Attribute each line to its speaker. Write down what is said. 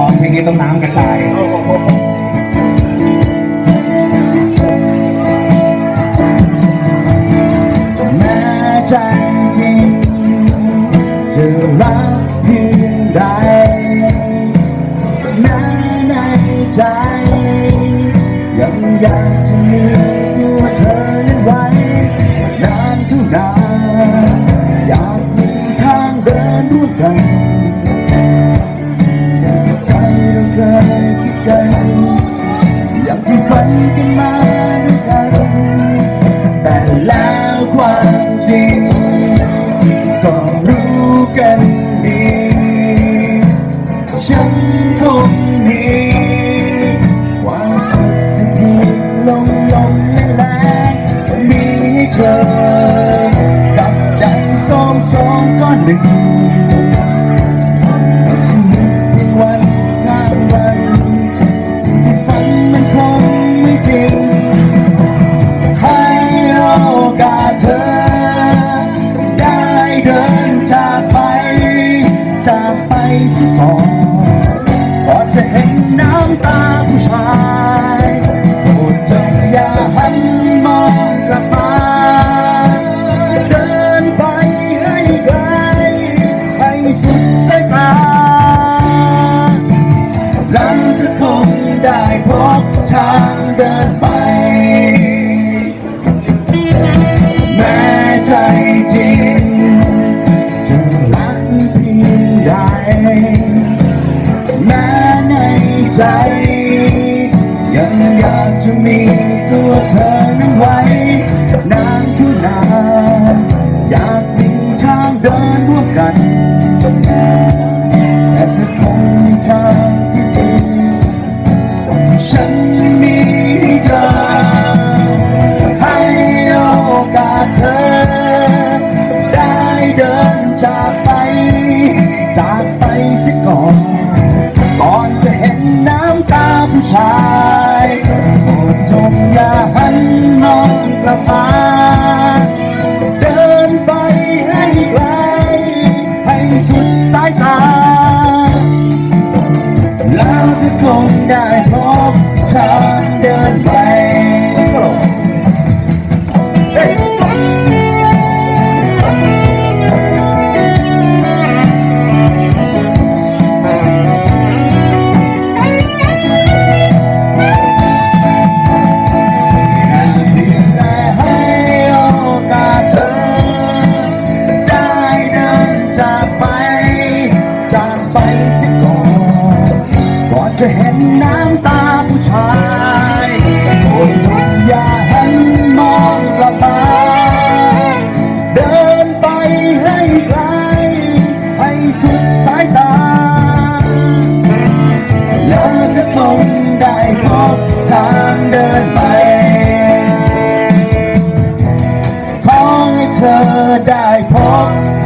Speaker 1: ร้องเพลงนี้ต้องน้ำกระจายแม้ใจจริงจะรักเพียงใดแม้ในใจ ยังอยากจะมีตัวเธอนั้นไว้นานเท่านานอยากมีทางเดินร่วมกัน ฝันกันมาด้วยกัน แต่แล้วความจริง ก็รู้กันดี ฉันคงมีความสุขที่ลงลงและแรงมีให้เธอ กับใจสองสองก้อนหนึ่ง เธอ ได้เดินจากไป จากไปสิก่อนก่อนจะเห็นน้ำตาผู้ช ใด แม้ในใจ ยังอยากจะมีตัวเธอนั้นไว้ นานเท่านาน อยากมีทางเดินร่วมกัน จากไป จากไปสิก่อนก่อนจะเห็นน้ำตาผู้ชายโอ้ยอย่าหันมองกลับมาเดินไปให้ไกล ให้สุดสายตาแล้วจะคงได้พบทางเดินไปขอให้เธอได้พบ